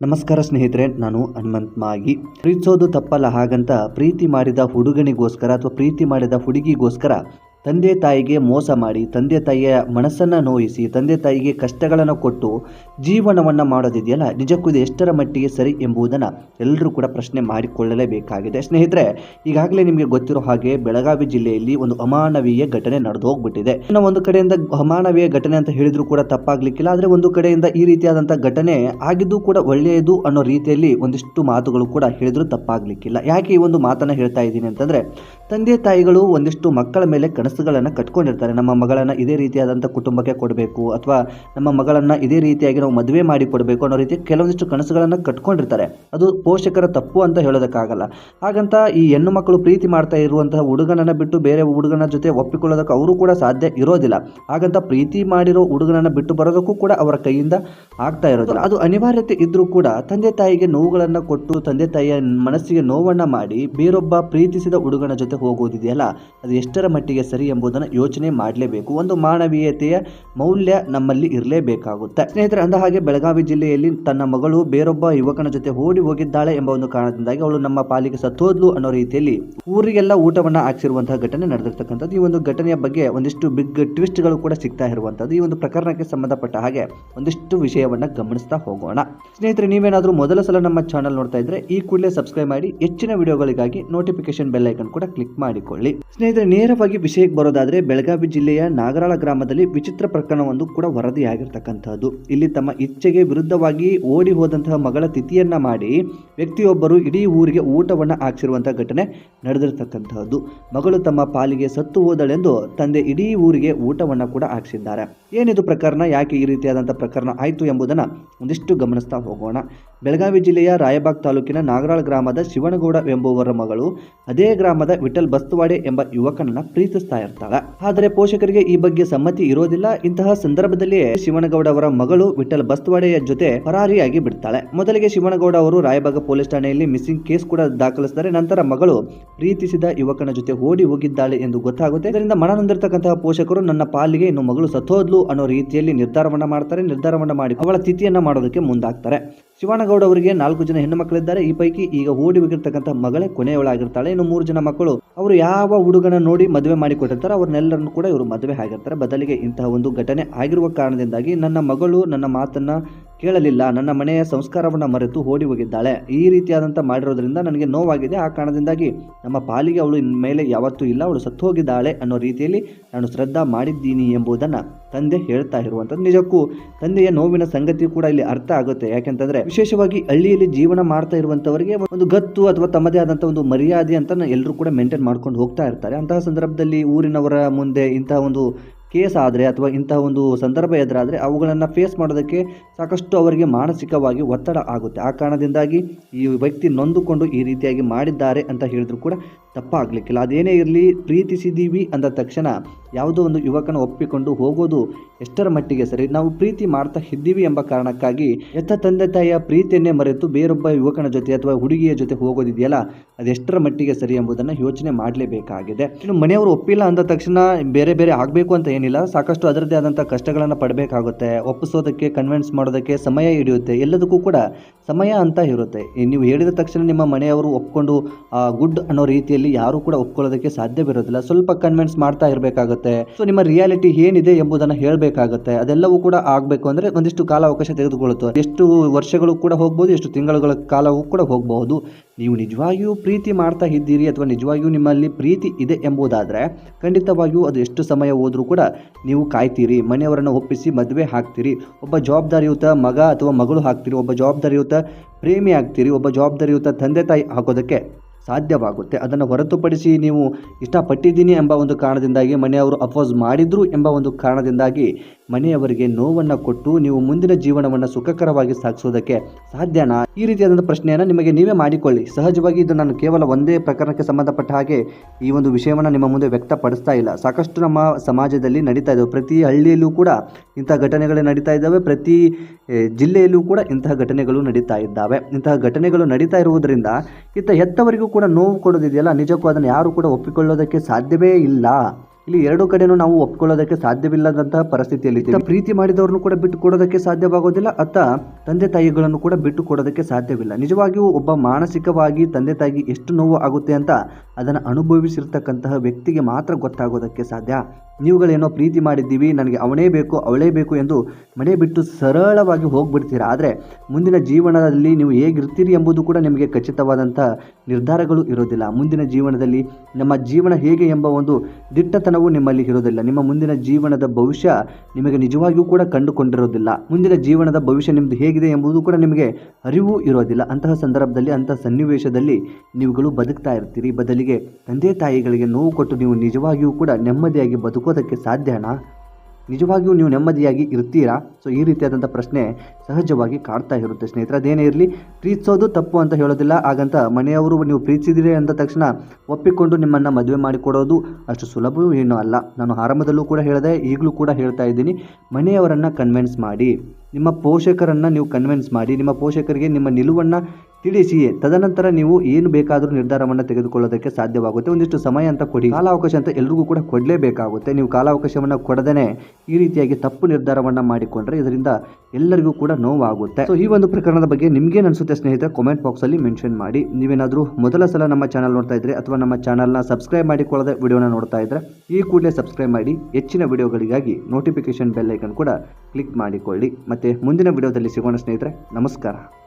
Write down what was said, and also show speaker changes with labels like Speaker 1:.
Speaker 1: ನಮಸ್ಕಾರ ಸ್ನೇಹಿತರೆ, ನಾನು ಹನುಮಂತ್ ಮಾಗಿ. ಪ್ರೀತಿಸೋದು ತಪ್ಪಲ್ಲ ಹಾಗಂತ ಪ್ರೀತಿ ಮಾಡಿದ ಹುಡುಗನಿಗೋಸ್ಕರ ಅಥವಾ ಪ್ರೀತಿ ಮಾಡಿದ ಹುಡುಗಿಗೋಸ್ಕರ ತಂದೆ ತಾಯಿಗೆ ಮೋಸ ಮಾಡಿ, ತಂದೆ ತಾಯಿಯ ಮನಸ್ಸನ್ನು ನೋಯಿಸಿ, ತಂದೆ ತಾಯಿಗೆ ಕಷ್ಟಗಳನ್ನು ಕೊಟ್ಟು ಜೀವನವನ್ನು ಮಾಡೋದಿದೆಯಲ್ಲ, ನಿಜಕ್ಕೂ ಇದು ಎಷ್ಟರ ಮಟ್ಟಿಗೆ ಸರಿ ಎಂಬುದನ್ನು ಎಲ್ಲರೂ ಕೂಡ ಪ್ರಶ್ನೆ ಮಾಡಿಕೊಳ್ಳಲೇಬೇಕಾಗಿದೆ. ಸ್ನೇಹಿತರೆ, ಈಗಾಗಲೇ ನಿಮಗೆ ಗೊತ್ತಿರೋ ಹಾಗೆ ಬೆಳಗಾವಿ ಜಿಲ್ಲೆಯಲ್ಲಿ ಒಂದು ಅಮಾನವೀಯ ಘಟನೆ ನಡೆದು ಹೋಗ್ಬಿಟ್ಟಿದೆ ಇನ್ನು ಒಂದು ಕಡೆಯಿಂದ ಅಮಾನವೀಯ ಘಟನೆ ಅಂತ ಹೇಳಿದ್ರು ಕೂಡ ತಪ್ಪಾಗ್ಲಿಕ್ಕಿಲ್ಲ, ಆದರೆ ಒಂದು ಕಡೆಯಿಂದ ಈ ರೀತಿಯಾದಂಥ ಘಟನೆ ಆಗಿದ್ದು ಕೂಡ ಒಳ್ಳೆಯದು ಅನ್ನೋ ರೀತಿಯಲ್ಲಿ ಒಂದಿಷ್ಟು ಮಾತುಗಳು ಕೂಡ ಹೇಳಿದ್ರು ತಪ್ಪಾಗ್ಲಿಕ್ಕಿಲ್ಲ. ಯಾಕೆ ಈ ಒಂದು ಮಾತನ್ನು ಹೇಳ್ತಾ ಇದ್ದೀನಿ ಅಂತಂದರೆ, ತಂದೆ ತಾಯಿಗಳು ಒಂದಿಷ್ಟು ಮಕ್ಕಳ ಮೇಲೆ ಕನಸುಗಳನ್ನು ಕಟ್ಕೊಂಡಿರ್ತಾರೆ. ನಮ್ಮ ಮಗಳನ್ನು ಇದೇ ರೀತಿಯಾದಂಥ ಕುಟುಂಬಕ್ಕೆ ಕೊಡಬೇಕು ಅಥವಾ ನಮ್ಮ ಮಗಳನ್ನು ಇದೇ ರೀತಿಯಾಗಿ ನಾವು ಮದುವೆ ಮಾಡಿ ಕೊಡಬೇಕು ಅನ್ನೋ ರೀತಿ ಕೆಲವೊಂದಿಷ್ಟು ಕನಸುಗಳನ್ನು ಕಟ್ಕೊಂಡಿರ್ತಾರೆ. ಅದು ಪೋಷಕರ ತಪ್ಪು ಅಂತ ಹೇಳೋದಕ್ಕಾಗಲ್ಲ. ಹಾಗಂತ ಈ ಹೆಣ್ಣು ಮಕ್ಕಳು ಪ್ರೀತಿ ಮಾಡ್ತಾ ಇರುವಂತಹ ಹುಡುಗನನ್ನ ಬಿಟ್ಟು ಬೇರೆ ಹುಡುಗನ ಜೊತೆ ಒಪ್ಪಿಕೊಳ್ಳೋದಕ್ಕೆ ಅವರು ಕೂಡ ಸಾಧ್ಯ ಇರೋದಿಲ್ಲ. ಹಾಗಂತ ಪ್ರೀತಿ ಮಾಡಿರೋ ಹುಡುಗನನ್ನ ಬಿಟ್ಟು ಬರೋದಕ್ಕೂ ಕೂಡ ಅವರ ಕೈಯಿಂದ ಆಗ್ತಾ ಇರೋದಿಲ್ಲ. ಅದು ಅನಿವಾರ್ಯತೆ ಇದ್ದರೂ ಕೂಡ ತಂದೆ ತಾಯಿಗೆ ನೋವುಗಳನ್ನು ಕೊಟ್ಟು ತಂದೆ ತಾಯಿಯ ಮನಸ್ಸಿಗೆ ನೋವನ್ನ ಮಾಡಿ ಬೇರೊಬ್ಬ ಪ್ರೀತಿಸಿದ ಹುಡುಗನ ಜೊತೆ ಹೋಗೋದಿದೆಯಲ್ಲ? ಅದು ಎಷ್ಟರ ಮಟ್ಟಿಗೆ ಎಂಬುದನ್ನು ಯೋಚನೆ ಮಾಡಲೇಬೇಕು. ಒಂದು ಮಾನವೀಯತೆಯ ಮೌಲ್ಯ ನಮ್ಮಲ್ಲಿ ಇರಲೇಬೇಕಾಗುತ್ತೆ. ಸ್ನೇಹಿತರೆ, ಅಂದ ಹಾಗೆ ಬೆಳಗಾವಿ ಜಿಲ್ಲೆಯಲ್ಲಿ ತನ್ನ ಮಗಳು ಬೇರೊಬ್ಬ ಯುವಕನ ಜೊತೆ ಓಡಿ ಹೋಗಿದ್ದಾಳೆ ಎಂಬ ಒಂದು ಕಾರಣದಿಂದಾಗಿ ಅವಳು ನಮ್ಮ ಪಾಲಿಗೆ ಸತ್ತೋದ್ಲು ಅನ್ನೋ ರೀತಿಯಲ್ಲಿ ಊರಿಗೆಲ್ಲ ಊಟವನ್ನು ಹಾಕ್ಸಿರುವಂತಹ ಘಟನೆ ನಡೆದಿರ್ತಕ್ಕಂಥದ್ದು. ಈ ಒಂದು ಘಟನೆಯ ಬಗ್ಗೆ ಒಂದಿಷ್ಟು ಬಿಗ್ ಟ್ವಿಸ್ಟ್ಗಳು ಕೂಡ ಸಿಗ್ತಾ ಇರುವಂಥದ್ದು. ಈ ಒಂದು ಪ್ರಕರಣಕ್ಕೆ ಸಂಬಂಧಪಟ್ಟ ಹಾಗೆ ಒಂದಿಷ್ಟು ವಿಷಯವನ್ನ ಗಮನಿಸ್ತಾ ಹೋಗೋಣ. ಸ್ನೇಹಿತರೆ, ನೀವೇನಾದರೂ ಮೊದಲ ಸಲ ನಮ್ಮ ಚಾನಲ್ ನೋಡ್ತಾ ಇದ್ರೆ ಈ ಕೂಡಲೇ ಸಬ್ಸ್ಕ್ರೈಬ್ ಮಾಡಿ ಹೆಚ್ಚಿನ ವಿಡಿಯೋಗಳಿಗಾಗಿ ನೋಟಿಫಿಕೇಶನ್ ಬೆಲ್ ಐಕನ್ ಕೂಡ ಕ್ಲಿಕ್ ಮಾಡಿಕೊಳ್ಳಿ. ಸ್ನೇಹಿತರೆ, ನೇರವಾಗಿ ವಿಷಯಕ್ಕೆ ಬರೋದಾದ್ರೆ ಬೆಳಗಾವಿ ಜಿಲ್ಲೆಯ ನಾಗರಾಳ ಗ್ರಾಮದಲ್ಲಿ ವಿಚಿತ್ರ ಪ್ರಕರಣವೊಂದು ಕೂಡ ವರದಿಯಾಗಿರ್ತಕ್ಕಂಥದ್ದು. ಇಲ್ಲಿ ತಮ್ಮ ಇಚ್ಛೆಗೆ ವಿರುದ್ಧವಾಗಿ ಓಡಿ ಹೋದಂತಹ ಮಗಳ ತಿಥಿಯನ್ನ ಮಾಡಿ ವ್ಯಕ್ತಿಯೊಬ್ಬರು ಇಡೀ ಊರಿಗೆ ಊಟವನ್ನು ಹಾಕ್ಸಿರುವಂತಹ ಘಟನೆ ನಡೆದಿರ್ತಕ್ಕಂತಹದ್ದು ಮಗಳು ತಮ್ಮ ಪಾಲಿಗೆ ಸತ್ತು ಹೋದಳೆಂದು ತಂದೆ ಇಡೀ ಊರಿಗೆ ಊಟವನ್ನು ಕೂಡ ಹಾಕ್ಸಿದ್ದಾರೆ. ಏನಿದು ಪ್ರಕರಣ? ಯಾಕೆ ಈ ರೀತಿಯಾದಂಥ ಪ್ರಕರಣ ಆಯಿತು ಎಂಬುದನ್ನ ಒಂದಿಷ್ಟು ಗಮನಿಸ್ತಾ ಹೋಗೋಣ. ಬೆಳಗಾವಿ ಜಿಲ್ಲೆಯ ರಾಯಬಾಗ್ ತಾಲೂಕಿನ ನಾಗರಾಳ್ ಗ್ರಾಮದ ಶಿವನಗೌಡ ಎಂಬುವರ ಮಗಳು, ಅದೇ ಗ್ರಾಮದ ವಿಠಲ್ ಬಸ್ತುವಾಡೆ ಎಂಬ ಯುವಕನನ್ನ ಪ್ರೀತಿಸ್ತಾ ಇರ್ತಾಳೆ. ಆದರೆ ಪೋಷಕರಿಗೆ ಈ ಬಗ್ಗೆ ಸಮ್ಮತಿ ಇರೋದಿಲ್ಲ. ಇಂತಹ ಸಂದರ್ಭದಲ್ಲಿಯೇ ಶಿವನಗೌಡ ಅವರ ಮಗಳು ವಿಠಲ್ ಬಸ್ತವಾಡೆಯ ಜೊತೆ ಪರಾರಿಯಾಗಿ ಬಿಡ್ತಾಳೆ. ಮೊದಲಿಗೆ ಶಿವನಗೌಡ ಅವರು ರಾಯಬಾಗ ಪೊಲೀಸ್ ಠಾಣೆಯಲ್ಲಿ ಮಿಸ್ಸಿಂಗ್ ಕೇಸ್ ಕೂಡ ದಾಖಲಿಸಿದ್ದಾರೆ ನಂತರ ಮಗಳು ಪ್ರೀತಿಸಿದ ಯುವಕನ ಜೊತೆ ಓಡಿ ಹೋಗಿದ್ದಾಳೆ ಎಂದು ಗೊತ್ತಾಗುತ್ತೆ. ಇದರಿಂದ ಮನನೊಂದಿರ್ತಕ್ಕಂತಹ ಪೋಷಕರು ನನ್ನ ಪಾಲಿಗೆ ಇನ್ನು ಮಗಳು ಸತ್ತೋದ್ಲು ಅನ್ನೋ ರೀತಿಯಲ್ಲಿ ನಿರ್ಧಾರವನ್ನ ಮಾಡ್ತಾರೆ. ನಿರ್ಧಾರವನ್ನ ಮಾಡಿ ಅವಳ ತಿಥಿಯನ್ನ ಮಾಡೋದಕ್ಕೆ ಮುಂದಾಗ್ತಾರೆ. ಶಿವನಗೌಡ ಅವರಿಗೆ ನಾಲ್ಕು ಜನ ಹೆಣ್ಣು ಮಕ್ಕಳಿದ್ದಾರೆ ಈ ಪೈಕಿ ಈಗ ಓಡಿ ಹೋಗಿರ್ತಕ್ಕಂಥ ಮಗಳೇ ಕೊನೆಯವಳಾಗಿರ್ತಾಳೆ. ಇನ್ನು ಮೂರು ಜನ ಮಕ್ಕಳು. ಅವರು ಯಾವ ಹುಡುಗನ ನೋಡಿ ಮದುವೆ ಮಾಡಿಕೊಟ್ಟಿರ್ತಾರೆ ಅವ್ರನ್ನೆಲ್ಲರನ್ನು ಕೂಡ ಇವರು ಮದುವೆ ಆಗಿರ್ತಾರೆ. ಬದಲಿಗೆ ಇಂತಹ ಒಂದು ಘಟನೆ ಆಗಿರುವ ಕಾರಣದಿಂದಾಗಿ ನನ್ನ ಮಗಳು ನನ್ನ ಮಾತನ್ನ ಕೇಳಲಿಲ್ಲ. ನನ್ನ ಮನೆಯ ಸಂಸ್ಕಾರವನ್ನು ಮರೆತು ಓಡಿ ಹೋಗಿದ್ದಾಳೆ. ಈ ರೀತಿಯಾದಂಥ ಮಾಡಿರೋದ್ರಿಂದ ನನಗೆ ನೋವಾಗಿದೆ. ಆ ಕಾರಣದಿಂದಾಗಿ ನಮ್ಮ ಪಾಲಿಗೆ ಅವಳು ಇನ್ಮೇಲೆ ಯಾವತ್ತೂ ಇಲ್ಲ. ಅವಳು ಸತ್ತು ಹೋಗಿದ್ದಾಳೆ ಅನ್ನೋ ರೀತಿಯಲ್ಲಿ ನಾನು ಶ್ರದ್ಧಾ ಮಾಡಿದ್ದೀನಿ ಎಂಬುದನ್ನು ತಂದೆ ಹೇಳ್ತಾ ಇರುವಂಥದ್ದು ನಿಜಕ್ಕೂ. ತಂದೆಯ ನೋವಿನ ಸಂಗತಿ ಕೂಡ ಇಲ್ಲಿ ಅರ್ಥ ಆಗುತ್ತೆ. ಯಾಕೆಂತಂದ್ರೆ ವಿಶೇಷವಾಗಿ ಹಳ್ಳಿಯಲ್ಲಿ ಜೀವನ ಮಾಡ್ತಾ ಇರುವಂತವರಿಗೆ ಒಂದು ಗತ್ತು ಅಥವಾ ತಮ್ಮದೇ ಆದಂಥ ಒಂದು ಮರ್ಯಾದೆ ಅಂತ ಎಲ್ಲರೂ ಕೂಡ ಮೇಂಟೈನ್ ಮಾಡ್ಕೊಂಡು ಹೋಗ್ತಾ ಇರ್ತಾರೆ. ಅಂತಹ ಸಂದರ್ಭದಲ್ಲಿ ಊರಿನವರ ಮುಂದೆ ಇಂತಹ ಒಂದು ಕೇಸ್ ಆದರೆ ಅಥವಾ ಇಂತಹ ಒಂದು ಸಂದರ್ಭ ಎದುರಾದರೆ ಅವುಗಳನ್ನು ಫೇಸ್ ಮಾಡೋದಕ್ಕೆ ಸಾಕಷ್ಟು ಅವರಿಗೆ ಮಾನಸಿಕವಾಗಿ ಒತ್ತಡ ಆಗುತ್ತೆ. ಆ ಕಾರಣದಿಂದಾಗಿ ಈ ವ್ಯಕ್ತಿ ನೊಂದುಕೊಂಡು ಈ ರೀತಿಯಾಗಿ ಮಾಡಿದ್ದಾರೆ ಅಂತ ಹೇಳಿದ್ರು ಕೂಡ ತಪ್ಪಾಗಲಿಕ್ಕಿಲ್ಲ. ಅದೇನೇ ಇರಲಿ ಪ್ರೀತಿಸಿದ್ದೀವಿ ಅಂದ ತಕ್ಷಣ ಯಾವುದೋ ಒಂದು ಯುವಕನ ಒಪ್ಪಿಕೊಂಡು ಹೋಗೋದು ಎಷ್ಟರ ಮಟ್ಟಿಗೆ ಸರಿ? ನಾವು ಪ್ರೀತಿ ಮಾಡ್ತಾ ಇದ್ದೀವಿ ಎಂಬ ಕಾರಣಕ್ಕಾಗಿ ಎತ್ತ ತಂದೆ ತಾಯಿಯ ಪ್ರೀತಿಯನ್ನೇ ಮರೆತು ಬೇರೊಬ್ಬ ಯುವಕನ ಜೊತೆ ಅಥವಾ ಹುಡುಗಿಯ ಜೊತೆ ಹೋಗೋದಿದೆಯಲ್ಲ? ಅದೆಷ್ಟರ ಮಟ್ಟಿಗೆ ಸರಿ ಎಂಬುದನ್ನು ಯೋಚನೆ ಮಾಡಲೇಬೇಕಾಗಿದೆ. ಇನ್ನು ಮನೆಯವರು ಒಪ್ಪಿಲ್ಲ ಅಂದ ತಕ್ಷಣ ಬೇರೆ ಬೇರೆ ಆಗಬೇಕು ಅಂತ ಏನಿಲ್ಲ. ಸಾಕಷ್ಟು ಅದರದ್ದೇ ಆದಂಥ ಕಷ್ಟಗಳನ್ನು ಪಡಬೇಕಾಗುತ್ತೆ. ಒಪ್ಪಿಸೋದಕ್ಕೆ ಕನ್ವಿನ್ಸ್ ಮಾಡೋದಕ್ಕೆ ಸಮಯ ಹಿಡಿಯುತ್ತೆ. ಎಲ್ಲದಕ್ಕೂ ಕೂಡ ಸಮಯ ಅಂತ ಇರುತ್ತೆ. ನೀವು ಹೇಳಿದ ತಕ್ಷಣ ನಿಮ್ಮ ಮನೆಯವರು ಒಪ್ಕೊಂಡು ಗುಡ್ ಅನ್ನೋ ರೀತಿಯಲ್ಲಿ ಯಾರು ಕೂಡ ಒಪ್ಕೊಳ್ಳೋದಕ್ಕೆ ಸಾಧ್ಯವಿರೋದಿಲ್ಲ. ಸ್ವಲ್ಪ ಕನ್ವಿನ್ಸ್ ಮಾಡ್ತಾ ಇರಬೇಕಾಗುತ್ತೆ. ಸೊ ನಿಮ್ಮ ರಿಯಾಲಿಟಿ ಏನಿದೆ ಎಂಬುದನ್ನು ಹೇಳಬೇಕಾಗುತ್ತೆ. ಅದೆಲ್ಲವೂ ಕೂಡ ಆಗಬೇಕು ಅಂದರೆ ಒಂದಿಷ್ಟು ಕಾಲಾವಕಾಶ ತೆಗೆದುಕೊಳ್ಳುತ್ತೆ. ಎಷ್ಟು ವರ್ಷಗಳು ಕೂಡ ಹೋಗ್ಬೋದು, ಎಷ್ಟು ತಿಂಗಳುಗಳ ಕಾಲವೂ ಕೂಡ ಹೋಗಬಹುದು. ನೀವು ನಿಜವಾಗಿಯೂ ಪ್ರೀತಿ ಮಾಡ್ತಾ ಇದ್ದೀರಿ ಅಥವಾ ನಿಜವಾಗಿಯೂ ನಿಮ್ಮಲ್ಲಿ ಪ್ರೀತಿ ಇದೆ ಎಂಬುದಾದರೆ ಖಂಡಿತವಾಗಿಯೂ ಅದು ಎಷ್ಟು ಸಮಯ ಹೋದರೂ ಕೂಡ ನೀವು ಕಾಯ್ತೀರಿ. ಮನೆಯವರನ್ನು ಒಪ್ಪಿಸಿ ಮದುವೆ ಹಾಕ್ತೀರಿ. ಒಬ್ಬ ಜವಾಬ್ದಾರಿಯುತ ಮಗ ಅಥವಾ ಮಗಳು ಹಾಕ್ತೀರಿ. ಒಬ್ಬ ಜವಾಬ್ದಾರಿಯುತ ಪ್ರೇಮಿ ಆಗ್ತೀರಿ. ಒಬ್ಬ ಜವಾಬ್ದಾರಿಯುತ ತಂದೆ ತಾಯಿ ಆಗೋದಕ್ಕೆ ಸಾಧ್ಯವಾಗುತ್ತೆ. ಅದನ್ನು ಹೊರತುಪಡಿಸಿ ನೀವು ಇಷ್ಟಪಟ್ಟಿದ್ದೀನಿ ಎಂಬ ಒಂದು ಕಾರಣದಿಂದಾಗಿ ಮನೆಯವರು ಅಪೋಸ್ ಮಾಡಿದ್ರು ಎಂಬ ಒಂದು ಕಾರಣದಿಂದಾಗಿ ಮನೆಯವರಿಗೆ ನೋವನ್ನು ಕೊಟ್ಟು ನೀವು ಮುಂದಿನ ಜೀವನವನ್ನು ಸುಖಕರವಾಗಿ ಸಾಗಿಸೋದಕ್ಕೆ ಸಾಧ್ಯನಾ? ಈ ರೀತಿಯಾದಂಥ ಪ್ರಶ್ನೆಯನ್ನು ನಿಮಗೆ ನೀವೇ ಮಾಡಿಕೊಳ್ಳಿ. ಸಹಜವಾಗಿ ಇದು ನಾನು ಕೇವಲ ಒಂದೇ ಪ್ರಕರಣಕ್ಕೆ ಸಂಬಂಧಪಟ್ಟ ಹಾಗೆ ಈ ಒಂದು ವಿಷಯವನ್ನು ನಿಮ್ಮ ಮುಂದೆ ವ್ಯಕ್ತಪಡಿಸ್ತಾ ಇಲ್ಲ. ಸಾಕಷ್ಟು ನಮ್ಮ ಸಮಾಜದಲ್ಲಿ ನಡೀತಾ ಇದ್ದಾವೆ ಪ್ರತಿ ಹಳ್ಳಿಯಲ್ಲೂ ಕೂಡ ಇಂತಹ ಘಟನೆಗಳು ನಡೀತಾ ಇದ್ದಾವೆ ಪ್ರತಿ ಜಿಲ್ಲೆಯಲ್ಲೂ ಕೂಡ ಇಂತಹ ಘಟನೆಗಳು ನಡೀತಾ ಇದ್ದಾವೆ. ಇಂತಹ ಘಟನೆಗಳು ನಡೀತಾ ಇರುವುದರಿಂದ ಇಂಥ ಹೆತ್ತವರಿಗೂ ಕೂಡ ನೋವು ಕೊಡೋದಿದೆಯಲ್ಲ. ನಿಜಕ್ಕೂ ಅದನ್ನು ಯಾರು ಕೂಡ ಒಪ್ಪಿಕೊಳ್ಳೋದಕ್ಕೆ ಸಾಧ್ಯವೇ ಇಲ್ಲ. ಇಲ್ಲಿ ಎರಡು ಕಡೆನೂ ನಾವು ಒಪ್ಕೊಳ್ಳೋದಕ್ಕೆ ಸಾಧ್ಯವಿಲ್ಲದಂತಹ ಪರಿಸ್ಥಿತಿಯಲ್ಲಿ. ಪ್ರೀತಿ ಮಾಡಿದವರನ್ನು ಕೂಡ ಬಿಟ್ಟು ಕೊಡೋದಕ್ಕೆ ಸಾಧ್ಯವಾಗೋದಿಲ್ಲ, ಅತ್ತ ತಂದೆ ತಾಯಿಗಳನ್ನು ಕೂಡ ಬಿಟ್ಟು ಕೊಡೋದಕ್ಕೆ ಸಾಧ್ಯವಿಲ್ಲ. ನಿಜವಾಗಿಯೂ ಒಬ್ಬ ಮಾನಸಿಕವಾಗಿ ತಂದೆ ತಾಯಿಗೆ ಎಷ್ಟು ನೋವು ಆಗುತ್ತೆ ಅಂತ ಅದನ್ನು ಅನುಭವಿಸಿರ್ತಕ್ಕಂತಹ ವ್ಯಕ್ತಿಗೆ ಮಾತ್ರ ಗೊತ್ತಾಗೋದಕ್ಕೆ ಸಾಧ್ಯ. ನೀವುಗಳೇನೋ ಪ್ರೀತಿ ಮಾಡಿದ್ದೀವಿ, ನನಗೆ ಅವನೇ ಬೇಕು, ಅವಳೇ ಬೇಕು ಎಂದು ಮನೆ ಬಿಟ್ಟು ಸರಳವಾಗಿ ಹೋಗ್ಬಿಡ್ತೀರಾ? ಆದರೆ ಮುಂದಿನ ಜೀವನದಲ್ಲಿ ನೀವು ಹೇಗಿರ್ತೀರಿ ಎಂಬುದು ಕೂಡ ನಿಮಗೆ ಖಚಿತವಾದಂಥ ನಿರ್ಧಾರಗಳು ಇರೋದಿಲ್ಲ. ಮುಂದಿನ ಜೀವನದಲ್ಲಿ ನಮ್ಮ ಜೀವನ ಹೇಗೆ ಎಂಬ ಒಂದು ದಿಟ್ಟತನವು ನಿಮ್ಮಲ್ಲಿ ಇರೋದಿಲ್ಲ ನಿಮ್ಮ ಮುಂದಿನ ಜೀವನದ ಭವಿಷ್ಯ ನಿಮಗೆ ನಿಜವಾಗಿಯೂ ಕೂಡ ಕಂಡುಕೊಂಡಿರೋದಿಲ್ಲ ಮುಂದಿನ ಜೀವನದ ಭವಿಷ್ಯ ನಿಮ್ಮದು ಹೇಗಿದೆ ಎಂಬುದು ಕೂಡ ನಿಮಗೆ ಅರಿವು ಇರೋದಿಲ್ಲ ಅಂತಹ ಸಂದರ್ಭದಲ್ಲಿ, ಅಂತಹ ಸನ್ನಿವೇಶದಲ್ಲಿ ನೀವುಗಳು ಬದುಕ್ತಾ ಇರ್ತೀರಿ. ಬದಲಿಗೆ ತಂದೆ ತಾಯಿಗಳಿಗೆ ನೋವು ಕೊಟ್ಟು ನೀವು ನಿಜವಾಗಿಯೂ ಕೂಡ ನೆಮ್ಮದಿಯಾಗಿ ಬದುಕೋದಕ್ಕೆ ಸಾಧ್ಯನಾ? ನಿಜವಾಗಿಯೂ ನೀವು ನೆಮ್ಮದಿಯಾಗಿ ಇರ್ತೀರಾ? ಸೊ ಈ ರೀತಿಯಾದಂಥ ಪ್ರಶ್ನೆ ಸಹಜವಾಗಿ ಕಾಡ್ತಾ ಇರುತ್ತೆ ಸ್ನೇಹಿತರೆ. ಅದೇನೇ ಇರಲಿ, ಪ್ರೀತಿಸೋದು ತಪ್ಪು ಅಂತ ಹೇಳೋದಿಲ್ಲ. ಹಾಗಂತ ಮನೆಯವರು ನೀವು ಪ್ರೀತಿಸಿದಿರಿ ಅಂದ ತಕ್ಷಣ ಒಪ್ಪಿಕೊಂಡು ನಿಮ್ಮನ್ನು ಮದುವೆ ಮಾಡಿಕೊಡೋದು ಅಷ್ಟು ಸುಲಭವೂ ಏನೂ ಅಲ್ಲ. ನಾನು ಆರಂಭದಲ್ಲೂ ಕೂಡ ಹೇಳಿದೆ, ಈಗಲೂ ಕೂಡ ಹೇಳ್ತಾ ಇದ್ದೀನಿ. ಮನೆಯವರನ್ನು ಕನ್ವಿನ್ಸ್ ಮಾಡಿ, ನಿಮ್ಮ ಪೋಷಕರನ್ನು ನೀವು ಕನ್ವಿನ್ಸ್ ಮಾಡಿ, ನಿಮ್ಮ ಪೋಷಕರಿಗೆ ನಿಮ್ಮ ನಿಲುವನ್ನು ತಿಳಿಸಿ, ತದನಂತರ ನೀವು ಏನು ಬೇಕಾದರೂ ನಿರ್ಧಾರವನ್ನು ತೆಗೆದುಕೊಳ್ಳೋದಕ್ಕೆ ಸಾಧ್ಯವಾಗುತ್ತೆ. ಒಂದಿಷ್ಟು ಸಮಯ ಅಂತ ಕೊಡಿ. ಕಾಲಾವಕಾಶ ಅಂತ ಎಲ್ರಿಗೂ ಕೂಡ ಕೊಡಲೇಬೇಕಾಗುತ್ತೆ. ನೀವು ಕಾಲಾವಕಾಶವನ್ನು ಕೊಡದೇ ಈ ರೀತಿಯಾಗಿ ತಪ್ಪು ನಿರ್ಧಾರವನ್ನು ಮಾಡಿಕೊಂಡ್ರೆ ಇದರಿಂದ ಎಲ್ಲರಿಗೂ ಕೂಡ ನೋವಾಗುತ್ತೆ. ಸೊ ಈ ಒಂದು ಪ್ರಕರಣದ ಬಗ್ಗೆ ನಿಮಗೆ ಅನಿಸುತ್ತೆ ಸ್ನೇಹಿತರೆ ಕಾಮೆಂಟ್ ಬಾಕ್ಸಲ್ಲಿ ಮೆನ್ಷನ್ ಮಾಡಿ. ನೀವೇನಾದರೂ ಮೊದಲ ಸಲ ನಮ್ಮ ಚಾನಲ್ ನೋಡ್ತಾ ಇದ್ರೆ ಅಥವಾ ನಮ್ಮ ಚಾನಲ್ನ ಸಬ್ಸ್ಕ್ರೈಬ್ ಮಾಡಿಕೊಳ್ಳದೆ ವಿಡಿಯೋನ ನೋಡ್ತಾ ಇದ್ರೆ, ಈ ಕೂಡಲೇ ಸಬ್ಸ್ಕ್ರೈಬ್ ಮಾಡಿ. ಹೆಚ್ಚಿನ ವಿಡಿಯೋಗಳಿಗಾಗಿ ನೋಟಿಫಿಕೇಶನ್ ಬೆಲ್ ಐಕನ್ ಕೂಡ ಕ್ಲಿಕ್ ಮಾಡಿಕೊಳ್ಳಿ. ಮತ್ತೆ ಮುಂದಿನ ವಿಡಿಯೋದಲ್ಲಿ ಸಿಗೋಣ ಸ್ನೇಹಿತರೆ. ನಮಸ್ಕಾರ.